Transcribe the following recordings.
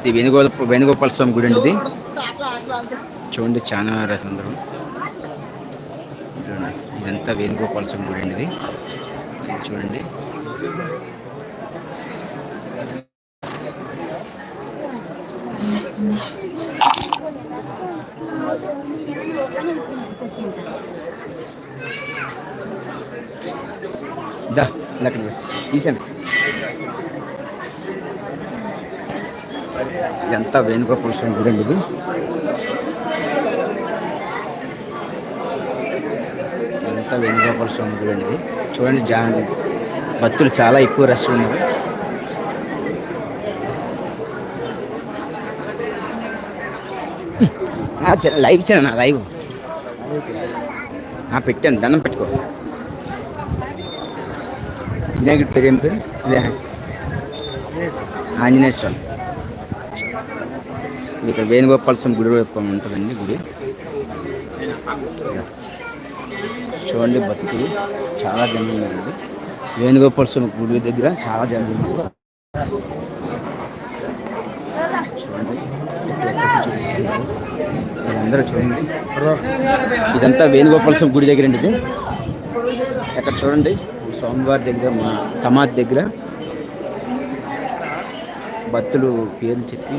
ఇది వేణుగోపాల వేణుగోపాల స్వామి గుడి అండి ఇది. చూడండి చాలా రసం అందరూ. చూడండి ఇదంతా వేణుగోపాల స్వామి గుడి అండి ఇది. చూడండి. దా. లెక్క తీసండి ఇదంతా వేణుగోపాల స్వామి గుడి అండి ఇది. ఎంత వేణుగోపాల స్వామి గుడి అండి ఇది. చూడండి జా భక్తులు చాలా ఎక్కువ రష్ ఉన్నారు. ఆ, చ- లైవ్ ఇచ్చాను నా లైవ్. ఆ, పెట్టాను దండం పెట్టుకో. వినాయకుడి పేరు ఏం పేరు? ఆంజనేయ స్వామి. ఇక్కడ వేణుగోపాల స్వామి గుడి వైపు ఉంటుందండి గుడి. చూడండి భక్తులు చాలా జనం ఉన్నారండి వేణుగోపాల స్వామి గుడి దగ్గర చాలా జనం ఉన్నారు. చూడండి చూపిస్తున్నారు చూడండి. ఇదంతా వేణుగోపాల స్వామి గుడి దగ్గర అండి ఇది. ఎక్కడ చూడండి. స్వామివారి దగ్గర మా సమాధి దగ్గర భక్తులు పేర్లు చెప్పి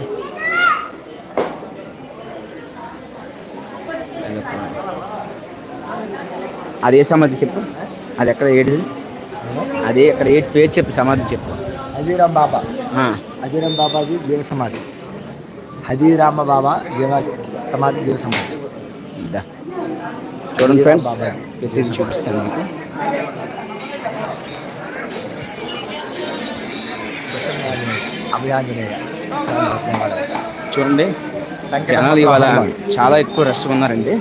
అదే సమాధి చెప్పు? అది ఎక్కడ ఏడు అదే అక్కడ ఏడు పేరు చెప్పు సమాధి చెప్పు. హజీరామ్ బాబా. హజీరామ్ బాబాజీ జీవ సమాధి. హజీరామ బాబా జీవ సమాధి జీవ సమాధి. చూడండి ఫ్రెండ్స్ చూపిస్తాను మీకు. అభయాంజనేయ చూడండి జనాలు ఇవాళ చాలా ఎక్కువ రష్ ఉన్నారండి.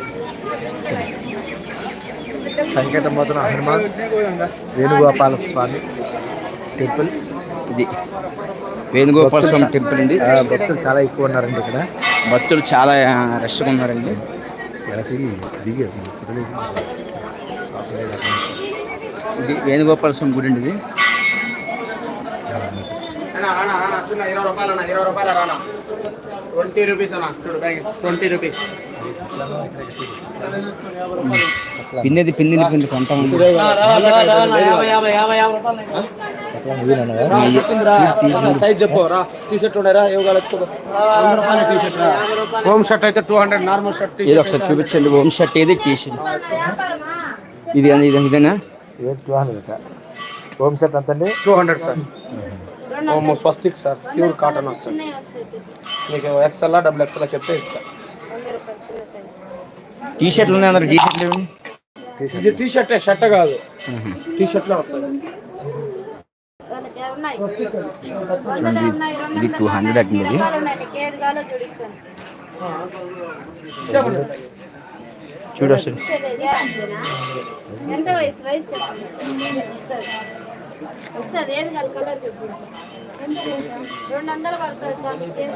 సంకటమోతన హనుమాన్ వేణుగోపాల స్వామి టెంపుల్. ఇది వేణుగోపాల స్వామి టెంపుల్ అండి. భక్తులు చాలా ఎక్కువ ఉన్నారండి ఇక్కడ. భక్తులు చాలా రష్గా ఉన్నారండి. ఇది వేణుగోపాల స్వామి గుడి అండి ఇది. ఇరవై రూపాయలు అన్న ఇరవై రూపాయలు రానా. ట్వంటీ రూపీస్ అన్న చూడు బ్యాగ్. Twenty rupees. నువ్వేనన్నావా? సైజ్ చెప్పు రా. T shirt shirt home shirt అయితే టూ హండ్రెడ్ నార్మల్ షర్ట్ ఏదో ఒకసారి చూపించండి ఓం షర్ట్ ఏది టీ షర్ట్ ఇది ఇది ఇదేనా? ఇదే two hundred home set అంతండి two hundred sir home Swastik sir pure cotton వస్తుంది. మీకు ఎక్స్ఎల్ డబుల్ ఎక్స్ఎల్ చెప్తే ఇస్తా. టీ షర్ట్లు ఉన్నాయి అందరు టీ షర్ట్లు ఇది టీ షర్ట్ షర్ట్ కాదు టీ షర్ట్లో వస్తుంది ఇది టూ హండ్రెడ్ అండి ఇది చూడు ఎంత వయసు వయసు చెప్పండి. వస్తుంది ఏది కాదు కలర్ చెప్పు. ఎంత రెండు వందలు పడుతుంది సార్ ఏది?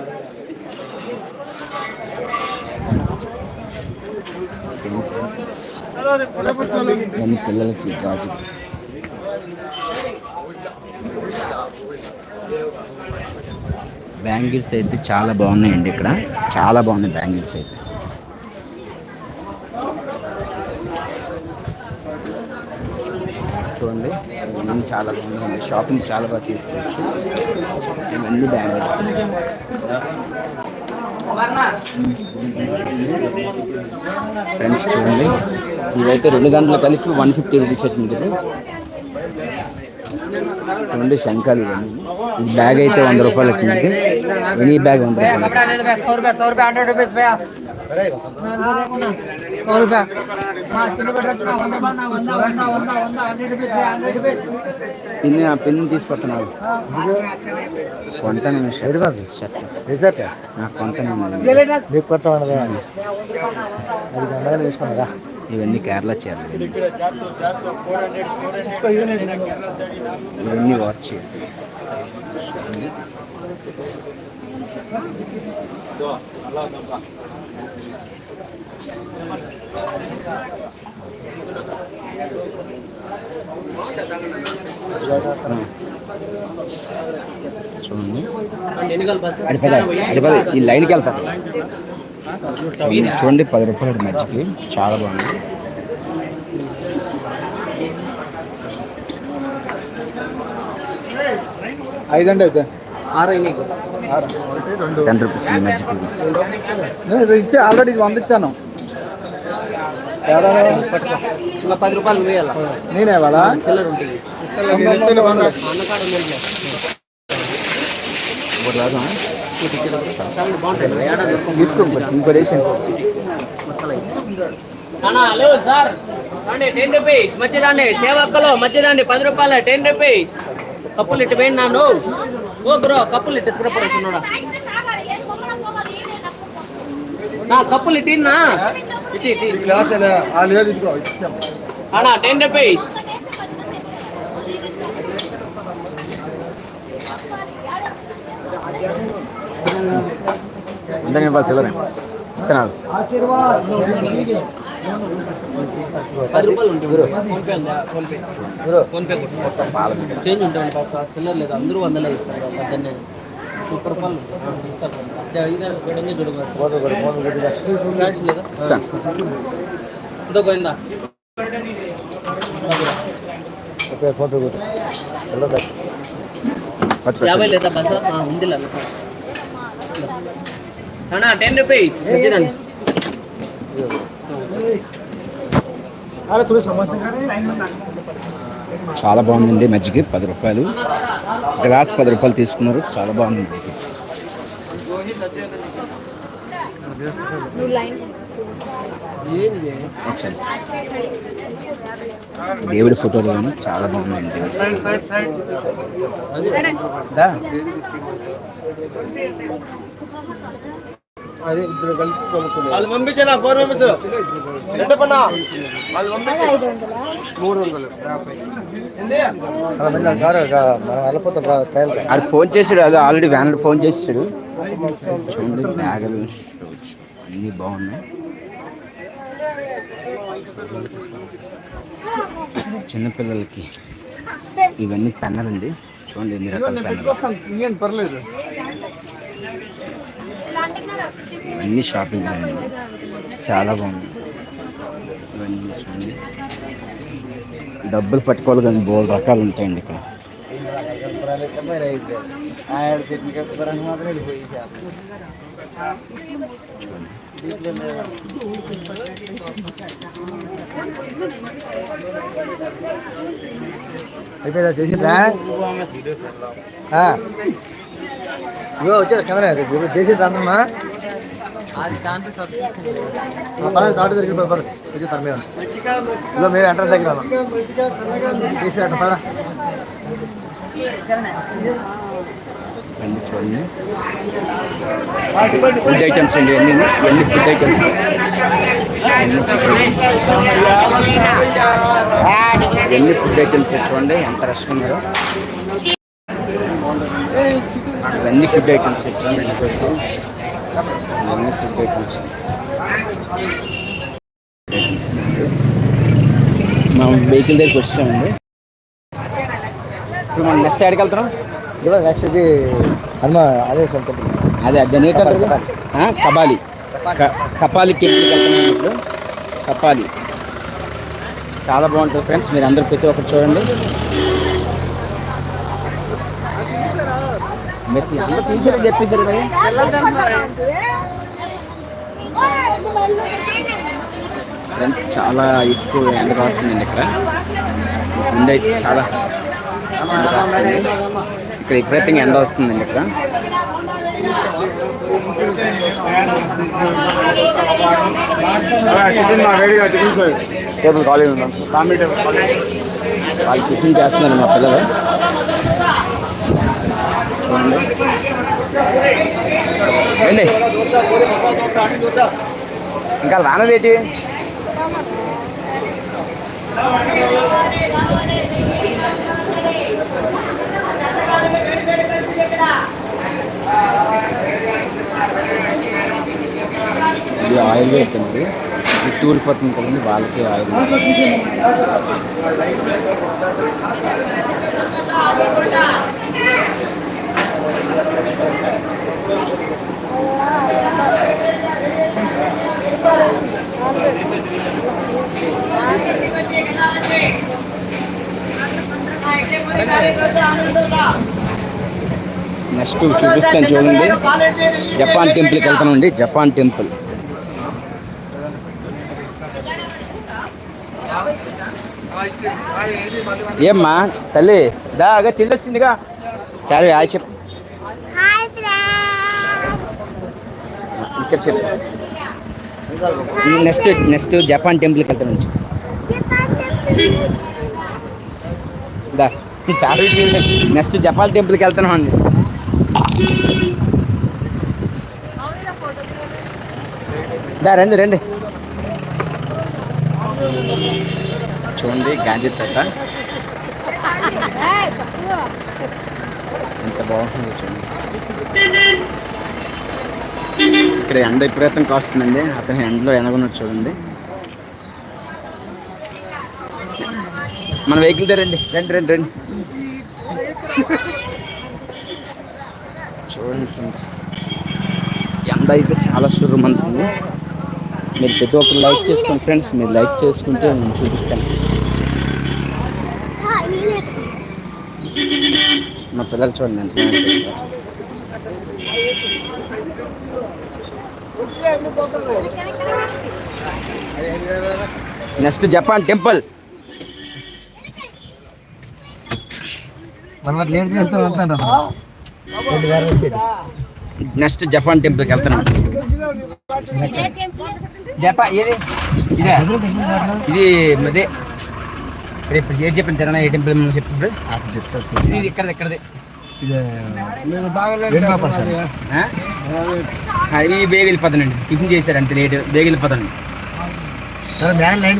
కాదు? పిల్లలకి గాజు. బ్యాంగిల్స్ అయితే చాలా బాగున్నాయండి ఇక్కడ. చాలా బాగున్నాయి బ్యాంగిల్స్ అయితే. చూడండి. ఇవన్నీ చాలా బాగుంది షాపింగ్ చాలా బాగా చేసుకోవచ్చు. ఇవన్నీ బ్యాంగిల్స్ ఫ్రెండ్స్ చూడండి. ఇదైతే రెండు గంటల కలిపి వన్ ఫిఫ్టీ రూపీస్ ఉంటుంది. చూడండి శంఖాలు ఇవన్నీ. ఈ బ్యాగ్ అయితే వంద రూపాయలకి మీకు ఎనీ బ్యాగ్ వంద పిన్ ఆ పిన్ తీసుకొస్తున్నాడు కొంట నేను షర్ట్ కాదు షర్ట్. రిజర్ట్? నాకు కొంట నేను కొత్త వండదా అది వేసుకున్నారా? ఇవన్నీ కేరళ చీరలు ఇవన్నీ వాచ్ చూడండి. అది పద ఈ లైన్కి వెళ్తాను చూడండి పది రూపాయలు మధ్యకి చాలా బాగుంది. ఐదండి అయితే. టెన్ రూపీస్ నేను ఇచ్చే ఆల్రెడీ వంద ఇచ్చాను ఇంకా పది రూపాయలు వేయాల నేనే వాళ్ళ చిల్లర ఉంటుంది. ఒకటి రాదా? బాగుంటాయి తీసుకో ఇంకో రేషన్ హలో సార్. అండి టెన్ రూపీస్ మంచిదండి సేవక్కలో మంచిదండి పది రూపాయలు టెన్ రూపీస్ కప్పులు ఇటు వేయండి నాను ఓ కప్పులు ఇటు ఎత్తుకురా చిన్నోడా. నా కప్పులు ఇటు ఇన్నా. ఇటు ఇటు లేదు అన్నా టెన్ రూపీస్ అందరినీ ఇవ్వాలి చిల్లర ఇత్తనాలు పది రూపాయలు ఉంటుంది బ్రో ఫోన్ పే ఉందా ఫోన్ పే ఫోన్ పే కొట్టు. పాల మీద. చేంజ్ ఉంటుంది కాస్త చిల్లర లేదు అందరూ వందలే ఇస్తారు పొద్దున్నే ముప్పై రూపాయలు. ఇస్తారు క్యాష్ లేదా ఇదో పోయిందా. యాభై లేదా బస్ ఉంది అన్నా టెన్ రూపీస్ మంచిదండి. చాలా బాగుందండి మజ్జిగ పది రూపాయలు. గ్లాస్ పది రూపాయలు తీసుకున్నారు చాలా బాగుంది మజ్జిగ. దేవుడి ఫోటోలు కానీ చాలా బాగుందండి. దా. అదే ఇద్దరు కలిపి కొనుక్కున్నారు. వాళ్ళు పంపించారా? Four members? ఎంత పన్నా? వాళ్ళు మూడు వందలు. మనం వెళ్ళిపోతాం తయారు ఆడు ఫోన్ చేసాడు అదే ఆల్రెడీ వ్యాన్లో ఫోన్ చేసాడు. చూడండి బ్యాగులు అన్నీ బాగున్నాయి. చిన్నపిల్లలకి ఇవన్నీ పెన్నలండి. చూడండి ఎన్ని రకాల పెన్నలు. ఇంకేం పర్లేదు. ఇవన్నీ షాపింగ్ అండి చాలా బాగుంది. ఇవన్నీ చూడండి. డబ్బులు పట్టుకోవాలి కానీ బోల్ రకాలు ఉంటాయండి ఇక్కడ. అయిపోయిందా? చేసిందా ఆ. ఇగో వచ్చారు కెమెరా ఇప్పుడు చేసిండ్రా అందమ్మా పర్లేదు తాటు దగ్గర పర్లేదు వచ్చి తన ఇదిగో మేము ఎంటర్ దగ్గర ఉన్నాం. చేసినట్ట పద. చూడండి. ఫుడ్ ఐటమ్స్ అండి ఎన్ని ఎన్ని ఫుడ్ ఐటమ్స్. ఎన్ని ఫుడ్ ఐటమ్స్. చూడండి. ఎంత రష్ ఉన్నారో ఇవన్నీ ఫుడ్ ఐటమ్స్ రష్. ఇవన్నీ ఫుడ్ ఐటమ్స్ మనం వెహికల్ దగ్గరికి వచ్చామండి. ఇప్పుడు మనం నెక్స్ట్ ఎక్కడికి వెళ్తున్నాం? నెక్స్ట్ ఇది హనుమ అదే సొంతం అదే కబాలి క- కపాలి టెంపుల్కి వెళ్తున్నాం ఇప్పుడు. కపాలి. చాలా బాగుంటుంది ఫ్రెండ్స్ మీరు అందరూ ప్రతి ఒక్కరు చూడండి. మరి ఫ్రెండ్స్ చాలా ఎక్కువ ఎండ కాస్తుందండి ఇక్కడ. ఎండ అయితే చాలా ఎండ కాస్తుంది ఇక్కడ విపరీతంగా ఎండ వస్తుందండి ఇక్కడ. టేబుల్ ఖాళీ ఉందాం? వాళ్ళు టిఫిన్ చేస్తున్నారు మా పిల్లలు. ఏంటి? ఇంకా రానదేటి ఇది ఆయిల్ పెట్టింది జుట్టు ఊడిపోతుంది కదండి వాళ్ళకి ఆయిల్. నెక్స్ట్ చూపిస్తాను చూడండి. జపాన్ టెంపుల్కి వెళ్తానండి. Japan temple. ఏమ్మా తల్లి దాగా చెల్లొచ్చిందిగా సరే ఆ చెప్పు. ఇక్కడ చెప్పు. నెక్స్ట్ నెక్స్ట్ జపాన్ టెంపుల్కి వెళ్తాను దా చాలా నెక్స్ట్ జపాన్ టెంపుల్కి వెళ్తున్నాం అండి దా రండి రండి. చూడండి గాంధీ తోట. ఎంత బాగుంటుందో చూడండి. ఇక్కడ ఎండ విపరీతం కాస్తుందండి. అతను ఎండలో ఎనగొన్నట్టు చూడండి. మన వెహికల్ రండి. రండి రండి రండి. చూడండి ఫ్రెండ్స్ ఎండ అయితే చాలా సుర్రమంతుంది మీరు ప్రతి ఒక్కరు లైక్ చేసుకోండి ఫ్రెండ్స్ మీరు లైక్ చేసుకుంటే నేను చూపిస్తాను. మా పిల్లలు చూడండి ఎంత నెక్స్ట్ జపాన్ టెంపుల్. మనం లేట్ చేస్తాం అంటాను నెక్స్ట్ జపాన్ టెంపుల్కి వెళ్తున్నాం. జపాన్ ఏది? ఇదే. ఇది అదే రేపు ఏది చెప్పండి చరణ్ ఏ టెంపుల్ మనం చెప్పు ఇది ఇక్కడ ఇక్కడది? అది బేగ వెళ్ళిపోతానండి టిఫిన్ చేశారు అంతే లేట్. బేగ లైన్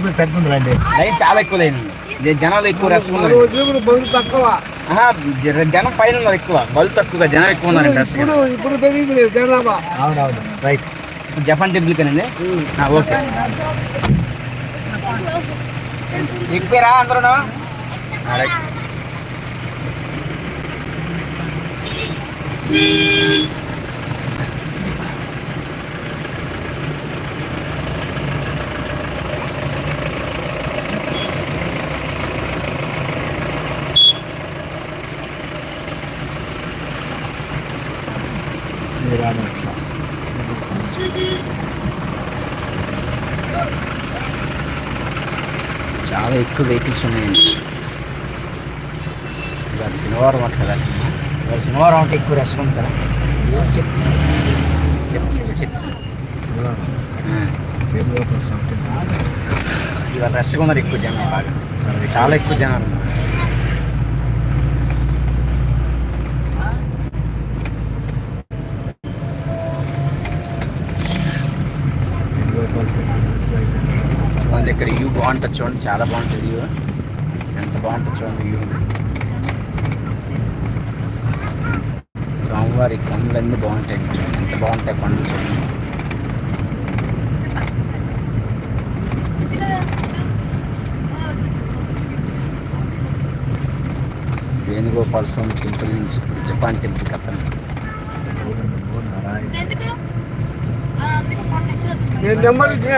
రండి లైన్ చాలా ఎక్కువ లైన్ ఇది జనాలు ఎక్కువ రష్ ఉన్నారు జనం పైన ఉన్నారు ఎక్కువ. బలు తక్కువగా జనం ఎక్కువ ఉన్నారండి రష్ అవునవును రైట్ జపాన్ టెంపుల్ కనండి ఓకే. ఎక్కిపోయారా అందరూ శ్రీరామకృష్ణ చాలా ఎక్కువ వెహికల్స్ ఉన్నాయండి. ఇవాళ శనివారం అంట కదా సినిమా? ఇవాళ శనివారం అంటే ఎక్కువ రష్ ఏం ఆ, వేణుగోపాల్ స్వామి టెంపుల్. ఇవాళ రష్గా ఉన్నారు ఎక్కువ జనం బాగా. చాలా ఎక్కువ. జనాలు ఉన్నారు. చూడండి ఇక్కడ వ్యూ బాగుంటుంది చూడండి చాలా బాగుంటుంది వ్యూ. ఎంత బాగుంటుంది చూడండి వ్యూ. స్వామివారి కొండలు అన్నీ బాగుంటాయి ఎంత బాగుంటాయి కొండలు చూడండి. వేణుగోపాల స్వామి టెంపుల్ నుంచి ఇప్పుడు జపాన్ టెంపుల్కి అతను నేను నెంబర్ ఇచ్చిన